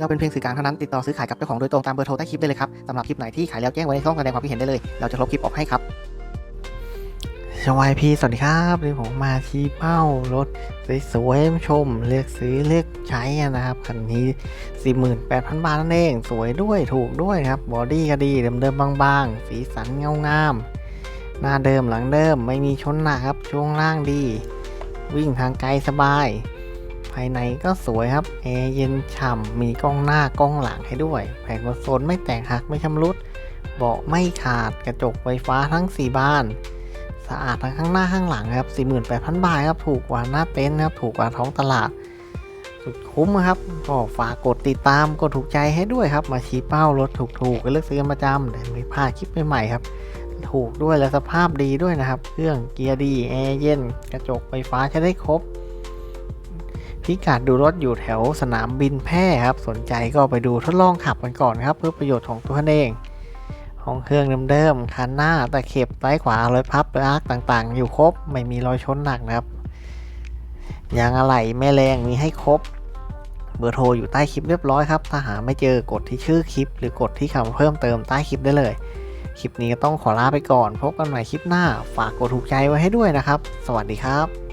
เราเป็นเพียงสื่อกลางเท่านั้นติดต่อซื้อขายกับเจ้าของโดยตรงตามเบอร์โทรใต้คลิปได้เลยครับสำหรับคลิปไหนที่ขายแล้วแจ้งไว้ในช่องแสดงความคิดเห็นได้เลย เราจะลบคลิปออกให้ครับสวัสดีพี่สวัสดีครับนี่ผมมาชี้เป้ารถสวยๆชม เลือกซื้อเลือกใช้นะครับคันนี้ 48,000 บาทนั่นเอง สวยด้วยถูกด้วยครับบอดี้ก็ดีเดิมๆบางๆ สีสันเงางามหน้าเดิมหลังเดิมไม่มีชนหนักครับช่วงล่างดี วิ่งทางไกลสบาย ภายในก็สวยครับแอร์เย็นฉ่ำมีกล้องหน้ากล้องหลังให้ด้วย แผงคอนโซลไม่แตกหักไม่ชำรุด เบาะไม่ขาดกระจกไฟฟ้าทั้ง 4 บาน สะอาดทั้งข้างหน้าข้างหลังครับ 48,000 บาทครับ ถูกกว่าหน้าเต็นท์ครับ ถูกกว่าท้องตลาด สุดคุ้มครับ ก็ฝากกดติดตามกดถูกใจให้ด้วยครับ มาชี้เป้ารถถูกๆก็เลือกซื้อกันประจำแต่ไม่พลาดคลิปใหม่ๆครับถูกด้วยและสภาพดีด้วยนะครับ เครื่องเกียร์ดีแอร์เย็น กระจกไฟฟ้าใช้ได้ครบ พิกัดดูรถอยู่แถวสนามบินแพร่ครับ สนใจก็ไปดูทดลองขับกันก่อนครับ เพื่อประโยชน์ของตัวเอง ห้องเครื่องเดิมๆคันหน้าตะเข็บซ้ายขวารอยพับอาร์กต่างๆ อยู่ครบไม่มีรอยชนหนักนะครับยางอะไหล่แม่แรงมีให้ครบ เบอร์โทรอยู่ใต้คลิปเรียบร้อยครับ ถ้าหาไม่เจอกดที่ชื่อคลิป หรือกดที่คำเพิ่มเติมใต้คลิปได้เลย คลิปนี้ก็ต้องขอลาไปก่อน พบกันใหม่คลิปหน้า ฝากกดถูกใจไว้ให้ด้วยนะครับ สวัสดีครับ